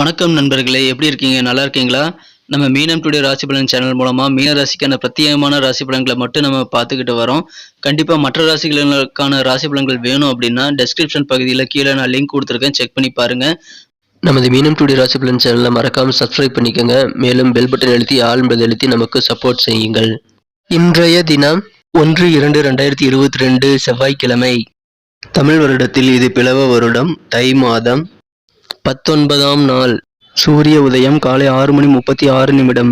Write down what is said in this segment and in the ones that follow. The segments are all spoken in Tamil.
வணக்கம் நண்பர்களே எப்படி இருக்கீங்க? நல்லா இருக்கீங்களா? நம்ம மீனம் டுடே ராசி பலன் சேனல் மூலமாக மீன ராசிக்கான பிரத்யேகமான ராசி பலன்களை மட்டும் நம்ம பார்த்துக்கிட்டு வரோம். கண்டிப்பாக மற்ற ராசிகளுக்கான ராசி பலன்கள் வேணும் அப்படின்னா டெஸ்கிரிப்ஷன் பகுதியில் கீழே நான் லிங்க் கொடுத்துருக்கேன். செக் பண்ணி பாருங்க. நமது மீனம் டுடே ராசி பலன் சேனலை மறக்காம சப்ஸ்கிரைப் பண்ணிக்கோங்க. மேலும் பெல் பட்டன் எழுத்தி ஆல் என்பதை எழுத்தி நமக்கு சப்போர்ட் செய்யுங்கள். இன்றைய தினம் ஒன்று இரண்டு ரெண்டாயிரத்தி இருபத்தி ரெண்டு செவ்வாய்க்கிழமை. தமிழ் வருடத்தில் இது பிளவ வருடம். தை மாதம் பத்தொன்பதாம் நாள் சூரிய உதயம் காலை ஆறு மணி முப்பத்தி ஆறு நிமிடம்.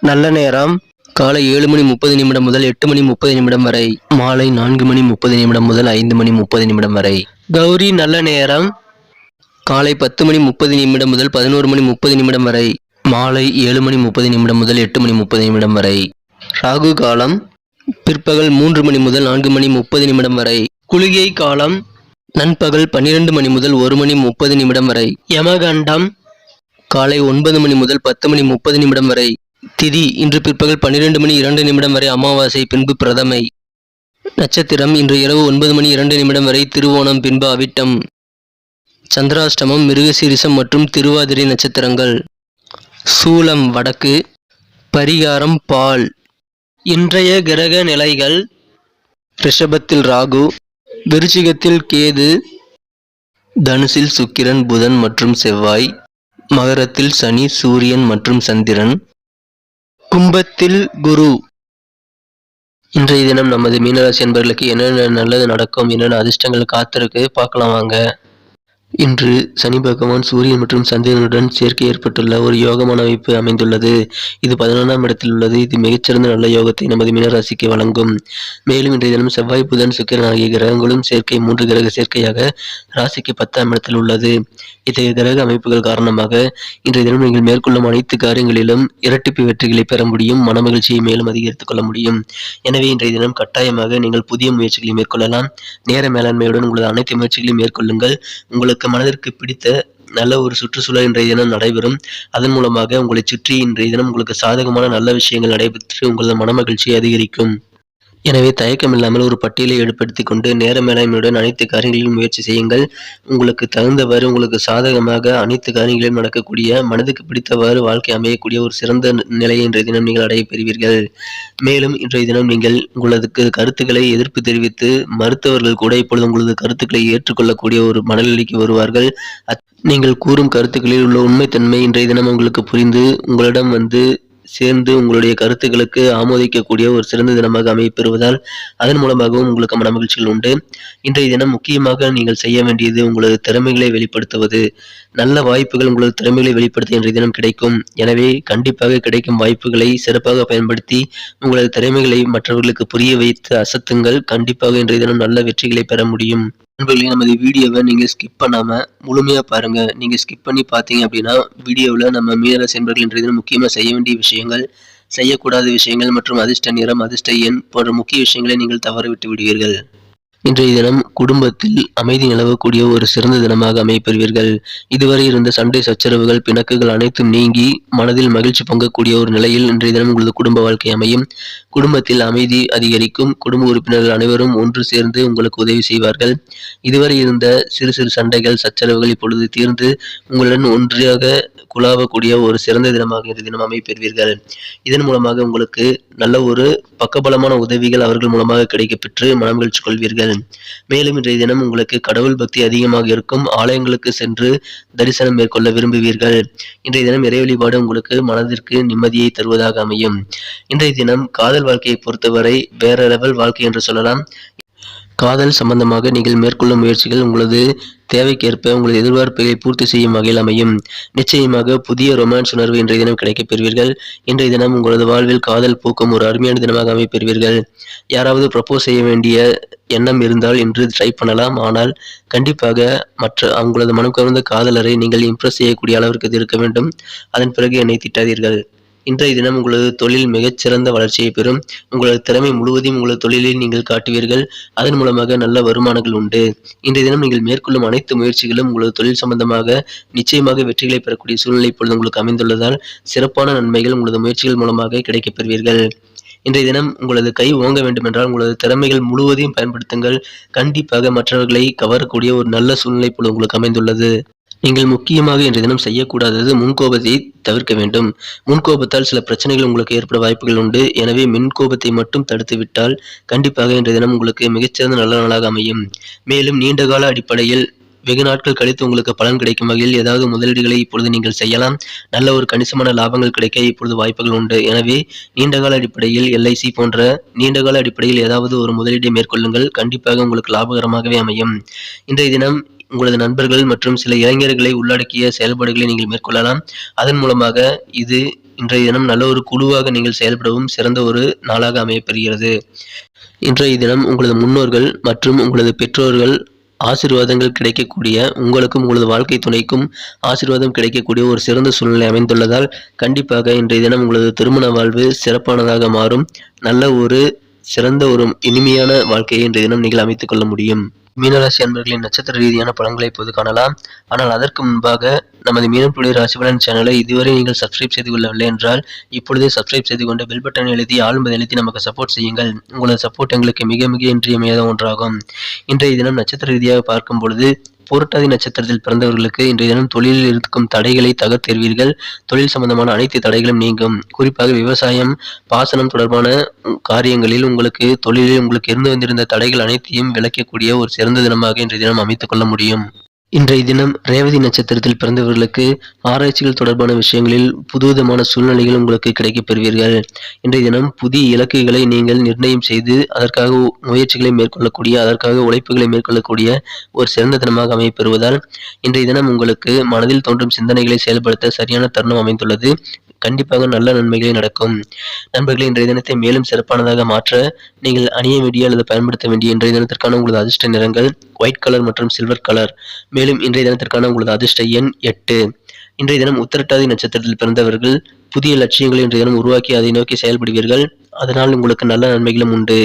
நல்ல நேரம் காலை ஏழு மணி முப்பது நிமிடம் முதல் எட்டு மணி முப்பது நிமிடம் வரை. மாலை நான்கு மணி முப்பது நிமிடம் முதல் ஐந்து மணி முப்பது நிமிடம் வரை. கௌரி நல்ல நேரம் காலை பத்து மணி முப்பது நிமிடம் முதல் பதினோரு மணி முப்பது நிமிடம் வரை. மாலை ஏழு மணி முப்பது நிமிடம் முதல் எட்டு மணி முப்பது நிமிடம் வரை. ராகு காலம் பிற்பகல் மூன்று மணி முதல் நான்கு மணி முப்பது நிமிடம் வரை. குளிகை காலம் நண்பகல் பன்னிரண்டு மணி முதல் ஒரு மணி முப்பது நிமிடம் வரை. யமகண்டம் காலை ஒன்பது மணி முதல் பத்து மணி முப்பது நிமிடம் வரை. திதி இன்று பிற்பகல் பன்னிரண்டு மணி இரண்டு நிமிடம் வரை அமாவாசை பின்பு பிரதமை. நட்சத்திரம் இன்று இரவு ஒன்பது மணி இரண்டு நிமிடம் வரை திருவோணம் பின்பு அவிட்டம். சந்திராஷ்டமம் மிருகசீரிசம் மற்றும் திருவாதிரை நட்சத்திரங்கள். சூலம் வடக்கு. பரிகாரம் பால். இன்றைய கிரக நிலைகள் ரிஷபத்தில் ராகு விருச்சிகத்தில் கேது தனுசில் சுக்கிரன் புதன் மற்றும் செவ்வாய் மகரத்தில் சனி சூரியன் மற்றும் சந்திரன் கும்பத்தில் குரு. இன்றைய தினம் நமது மீனராசி என்பவர்களுக்கு என்னென்ன நல்லது நடக்கும் என்னென்ன அதிர்ஷ்டங்கள் காத்திருக்கு பார்க்கலாம் வாங்க. இன்று சனி பகவான் சூரியன் மற்றும் சந்திரனுடன் சேர்க்கை ஏற்பட்டுள்ள ஒரு யோகமான அமைப்பு அமைந்துள்ளது. இது பதினொன்றாம் இடத்தில் உள்ளது. இது மிகச்சிறந்த நல்ல யோகத்தை நமது மீனராசிக்கு வழங்கும். மேலும் இன்றைய தினம் செவ்வாய் புதன் சுக்கிரன் ஆகிய கிரகங்களும் சேர்க்கை மூன்று கிரக சேர்க்கையாக ராசிக்கு பத்தாம் இடத்தில் உள்ளது. இத்தகைய கிரக அமைப்புகள் காரணமாக இன்றைய தினம் நீங்கள் மேற்கொள்ளும் அனைத்து காரியங்களிலும் இரட்டிப்பு வெற்றிகளை பெற முடியும் மனமகிழ்ச்சியை மேலும் அதிகரித்துக் கொள்ள முடியும். எனவே இன்றைய தினம் கட்டாயமாக நீங்கள் புதிய முயற்சிகளை மேற்கொள்ளலாம். நேர மேலாண்மையுடன் உங்களது அனைத்து முயற்சிகளையும் மேற்கொள்ளுங்கள். உங்களுக்கு மனதிற்கு பிடித்த நல்ல ஒரு சுற்றுச்சூழல் இன்றைய தினம் நடைபெறும். அதன் மூலமாக உங்களை சுற்றி இன்றைய தினம் உங்களுக்கு சாதகமான நல்ல விஷயங்கள் நடைபெற்று உங்களது மனமகிழ்ச்சி அதிகரிக்கும். எனவே தயக்கம் இல்லாமல் ஒரு பட்டியலை ஏற்படுத்தி கொண்டு நேர மேலாண்மையுடன் அனைத்து காரியங்களிலும் முயற்சி செய்யுங்கள். உங்களுக்கு தகுந்தவாறு உங்களுக்கு சாதகமாக அனைத்து காரியங்களிலும் நடக்கக்கூடிய மனதுக்கு பிடித்தவாறு வாழ்க்கை அமையக்கூடிய ஒரு சிறந்த நிலையை இன்றைய தினம் நீங்கள் அடைய பெறுவீர்கள். மேலும் இன்றைய தினம் நீங்கள் உங்களது கருத்துக்களை எதிர்ப்பு தெரிவித்து மருத்துவர்கள் கூட இப்பொழுது உங்களது கருத்துக்களை ஏற்றுக்கொள்ளக்கூடிய ஒரு மனநிலைக்கு வருவார்கள். நீங்கள் கூறும் கருத்துக்களில் உள்ள உண்மைத்தன்மை இன்றைய தினம் உங்களுக்கு புரிந்து உங்களிடம் வந்து சேர்ந்து உங்களுடைய கருத்துக்களுக்கு ஆமோதிக்கக்கூடிய ஒரு சிறந்த தினமாக அமைப்பெறுவதால் அதன் மூலமாகவும் உங்களுக்கு மனமகிழ்ச்சிகள் உண்டு. இன்றைய தினம் முக்கியமாக நீங்கள் செய்ய வேண்டியது உங்களது திறமைகளை வெளிப்படுத்துவது. நல்ல வாய்ப்புகள் உங்களது திறமைகளை வெளிப்படுத்த இன்றைய தினம் கிடைக்கும். எனவே கண்டிப்பாக கிடைக்கும் வாய்ப்புகளை சிறப்பாக பயன்படுத்தி உங்களது திறமைகளை மற்றவர்களுக்கு புரிய வைத்து அசத்துங்கள். கண்டிப்பாக இன்றைய தினம் நல்ல வெற்றிகளை பெற முடியும். நண்பர்களே நமது வீடியோவை நீங்கள் ஸ்கிப் பண்ணாமல் முழுமையாக பாருங்க. நீங்கள் ஸ்கிப் பண்ணி பார்த்தீங்க அப்படின்னா வீடியோவில் நம்ம மீனராசி என்பர்கள் முக்கியமாக செய்ய வேண்டிய விஷயங்கள் செய்யக்கூடாத விஷயங்கள் மற்றும் அதிர்ஷ்ட நிறம் அதிர்ஷ்ட எண் போன்ற முக்கிய விஷயங்களை நீங்கள் தவறவிட்டு விடுவீர்கள். இன்றைய தினம் குடும்பத்தில் அமைதி நிலவக்கூடிய ஒரு சிறந்த தினமாக அமைப்பெறுவீர்கள் இதுவரை இருந்த சண்டை சச்சரவுகள் பிணக்குகள் அனைத்தும் நீங்கி மனதில் மகிழ்ச்சி பொங்கக்கூடிய ஒரு நிலையில் இன்றைய தினம் உங்களது குடும்ப வாழ்க்கை அமையும். குடும்பத்தில் அமைதி அதிகரிக்கும் குடும்ப உறுப்பினர்கள் அனைவரும் ஒன்று சேர்ந்து உங்களுக்கு உதவி செய்வார்கள். இதுவரை இருந்த சிறு சிறு சண்டைகள் சச்சரவுகள் இப்பொழுது தீர்ந்து உங்களுடன் ஒன்றியாக குழாவக்கூடிய ஒரு சிறந்த தினமாக இந்த தினம் அமைப்பெறுவீர்கள் இதன் மூலமாக உங்களுக்கு நல்ல ஒரு பக்கபலமான உதவிகள் அவர்கள் மூலமாக கிடைக்கப்பெற்று மனமகிழ்ச்சி கொள்வீர்கள். மேலும் இன்றைய தினம் உங்களுக்கு கடவுள் பக்தி அதிகமாக இருக்கும். ஆலயங்களுக்கு சென்று தரிசனம் மேற்கொள்ள விரும்புவீர்கள். இன்றைய தினம் இறை வழிபாடு உங்களுக்கு மனதிற்கு நிம்மதியை தருவதாக அமையும். இன்றைய தினம் காதல் வாழ்க்கையை பொறுத்தவரை வேற லெவல் வாழ்க்கை என்று சொல்லலாம். காதல் சம்பந்தமாக நீங்கள் மேற்கொள்ளும் முயற்சிகள் உங்களது தேவைக்கேற்ப உங்களது எதிர்பார்ப்புகளை பூர்த்தி செய்யும் வகையில் அமையும். நிச்சயமாக புதிய ரொமான்ஸ் உணர்வு இன்றைய தினம் கிடைக்கப் பெறுவீர்கள். இன்றைய தினம் உங்களது வாழ்வில் காதல் பூக்கும் ஒரு அருமையான தினமாக அமைப்பெறுவீர்கள். யாராவது ப்ரப்போஸ் செய்ய வேண்டிய எண்ணம் இருந்தால் இன்று ட்ரை பண்ணலாம். ஆனால் கண்டிப்பாக மற்ற உங்களது மனம் கவர்ந்த காதலரை நீங்கள் இம்ப்ரெஸ் செய்யக்கூடிய அளவிற்கு இருக்க வேண்டும். அதன் பிறகு என்னை திட்டாதீர்கள். இன்றைய தினம் உங்களது தொழில் மிகச்சிறந்த வளர்ச்சியை பெறும். உங்களது திறமை முழுவதையும் உங்களது தொழிலில் நீங்கள் காட்டுவீர்கள். அதன் மூலமாக நல்ல வருமானங்கள் உண்டு. இன்றைய தினம் நீங்கள் மேற்கொள்ளும் அனைத்து முயற்சிகளும் உங்களது தொழில் சம்பந்தமாக நிச்சயமாக வெற்றிகளை பெறக்கூடிய சூழ்நிலை இப்பொழுது உங்களுக்கு அமைந்துள்ளதால் சிறப்பான நன்மைகள் உங்களது முயற்சிகள் மூலமாக கிடைக்கப் பெறுவீர்கள். இன்றைய தினம் உங்களது கை ஓங்க வேண்டுமென்றால் உங்களது திறமைகள் முழுவதையும் பயன்படுத்துங்கள். கண்டிப்பாக மற்றவர்களை கவரக்கூடிய ஒரு நல்ல சூழ்நிலை இப்பொழுது உங்களுக்கு அமைந்துள்ளது. நீங்கள் முக்கியமாக இன்றைய தினம் செய்யக்கூடாதது முன்கோபத்தை தவிர்க்க வேண்டும். முன்கோபத்தால் சில பிரச்சனைகள் உங்களுக்கு ஏற்பட வாய்ப்புகள் உண்டு. எனவே மின்கோபத்தை மட்டும் தடுத்து விட்டால் கண்டிப்பாக இன்றைய தினம் உங்களுக்கு மிகச்சிறந்த நல்ல நாளாக அமையும். மேலும் நீண்டகால அடிப்படையில் வெகு நாட்கள் கழித்து உங்களுக்கு பலன் கிடைக்கும் வகையில் ஏதாவது முதலீடுகளை இப்பொழுது நீங்கள் செய்யலாம். நல்ல ஒரு கணிசமான லாபங்கள் கிடைக்க இப்பொழுது வாய்ப்புகள் உண்டு. எனவே நீண்டகால அடிப்படையில் எல்ஐசி போன்ற நீண்டகால அடிப்படையில் ஏதாவது ஒரு முதலீட்டை மேற்கொள்ளுங்கள். கண்டிப்பாக உங்களுக்கு லாபகரமாகவே அமையும். இன்றைய தினம் உங்களது நண்பர்கள் மற்றும் சில இளைஞர்களை உள்ளடக்கிய செயல்பாடுகளை நீங்கள் மேற்கொள்ளலாம். அதன் மூலமாக இது இன்றைய தினம் நல்ல ஒரு குழுவாக நீங்கள் செயல்படவும் சிறந்த ஒரு நாளாக அமையப்பெறுகிறது. இன்றைய தினம் உங்களது முன்னோர்கள் மற்றும் உங்களது பெற்றோர்கள் ஆசீர்வாதங்கள் கிடைக்கக்கூடிய உங்களுக்கும் உங்களது வாழ்க்கை துணைக்கும் ஆசீர்வாதம் கிடைக்கக்கூடிய ஒரு சிறந்த சூழ்நிலை அமைந்துள்ளதால் கண்டிப்பாக இன்றைய தினம் உங்களது திருமண வாழ்வு சிறப்பானதாக மாறும். நல்ல ஒரு சிறந்த ஒரு இனிமையான வாழ்க்கையை இன்றைய தினம் நீங்கள் அமைத்துக் கொள்ள முடியும். மீனராசி அன்பர்களின் நட்சத்திர ரீதியான பலன்களை இப்போது காணலாம். ஆனால் அதற்கு முன்பாக நமது மீனப்புள்ளி ராசிபலன் சேனலை இதுவரை நீங்கள் சப்ஸ்கிரைப் செய்து கொள்ளவில்லை என்றால் இப்பொழுதே சப்ஸ்கிரைப் செய்து கொண்டு பெல் பட்டன் எழுதி ஆளும்பதை எழுதி நமக்கு சப்போர்ட் செய்யுங்கள். உங்களது சப்போர்ட் எங்களுக்கு மிக மிக இன்றியமையாத ஒன்றாகும். இன்றைய தினம் நட்சத்திர ரீதியாக பார்க்கும் பொழுது புரட்டாதி நட்சத்திரத்தில் பிறந்தவர்களுக்கு இன்றைய தினம் தொழிலில் இருக்கும் தடைகளை தகர்த்தெறிவீர்கள் தொழில் சம்பந்தமான அனைத்து தடைகளும் நீங்கும். குறிப்பாக விவசாயம் பாசனம் தொடர்பான காரியங்களில் உங்களுக்கு தொழிலில் உங்களுக்கு இருந்து வந்திருந்த தடைகள் அனைத்தையும் விளக்கக்கூடிய ஒரு சிறந்த தினமாக இன்றைய தினம் அமைத்துக் கொள்ள முடியும். இன்றைய தினம் ரேவதி நட்சத்திரத்தில் பிறந்தவர்களுக்கு ஆராய்ச்சிகள் தொடர்பான விஷயங்களில் புதுவிதமான சூழ்நிலைகள் உங்களுக்கு கிடைக்கப் பெறுவீர்கள். இன்றைய தினம் புதிய இலக்குகளை நீங்கள் நிர்ணயம் செய்து அதற்காக முயற்சிகளை மேற்கொள்ளக்கூடிய அதற்காக உழைப்புகளை மேற்கொள்ளக்கூடிய ஒரு சிறந்த தினமாக அமையப்பெறுவதால் இன்றைய தினம் உங்களுக்கு மனதில் தோன்றும் சிந்தனைகளை செயல்படுத்த சரியான தருணம் அமைந்துள்ளது. கண்டிப்பாக நல்ல நன்மைகளே நடக்கும். நண்பர்களே இன்றைய தினத்தை மேலும் சிறப்பானதாக மாற்ற நீங்கள் அணிய வேண்டிய அல்லது பயன்படுத்த வேண்டிய இன்றைய தினத்திற்கான உங்களது அதிர்ஷ்ட நிறங்கள் ஒயிட் கலர் மற்றும் சில்வர் கலர் மேலும் இன்றைய தினத்திற்கான உங்களது அதிர்ஷ்ட எண் எட்டு. இன்றைய தினம் உத்தரட்டாதி நட்சத்திரத்தில் பிறந்தவர்கள் புதிய லட்சியங்களை இன்றைய தினம் உருவாக்கி அதை நோக்கி செயல்படுவீர்கள். அதனால் உங்களுக்கு நல்ல நன்மைகளும் உண்டு.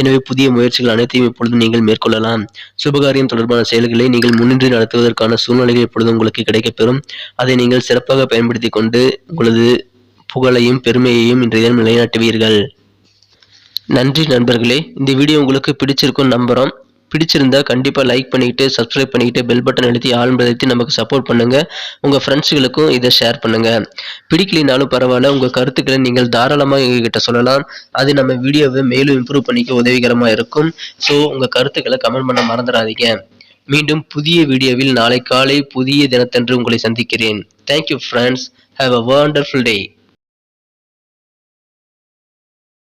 எனவே புதிய முயற்சிகள் அனைத்தையும் இப்பொழுது நீங்கள் மேற்கொள்ளலாம். சுபகாரியம் தொடர்பான செயல்களை நீங்கள் முன்னின்று நடத்துவதற்கான சூழ்நிலைகள் இப்பொழுது உங்களுக்கு கிடைக்கப்பெறும். அதை நீங்கள் சிறப்பாக பயன்படுத்தி கொண்டு உங்களது புகழையும் பெருமையையும் இன்றைய தினம் நிலைநாட்டுவீர்கள். நன்றி நண்பர்களே. இந்த வீடியோ உங்களுக்கு பிடிச்சிருக்கும் நம்புகிறோம் பிடிச்சிருந்தா கண்டிப்பாக லைக் பண்ணிக்கிட்டு சப்ஸ்கிரைப் பண்ணிக்கிட்டு பெல் பட்டன் அழுத்தி ஆழ்ந்தழுத்தி நமக்கு சப்போர்ட் பண்ணுங்கள் உங்கள் ஃப்ரெண்ட்ஸுகளுக்கும் இதை ஷேர் பண்ணுங்கள் பிடிக்கலினாலும் பரவாயில்ல உங்கள் கருத்துக்களை நீங்கள் தாராளமாக எங்ககிட்ட சொல்லலாம். அது நம்ம வீடியோவை மேலும் இம்ப்ரூவ் பண்ணிக்க உதவிகரமாக இருக்கும். ஸோ உங்கள் கருத்துக்களை கமெண்ட் பண்ண மறந்துடாதீங்க. மீண்டும் புதிய வீடியோவில் நாளை காலை புதிய தினத்தன்று உங்களை சந்திக்கிறேன். Thank you friends have a wonderful day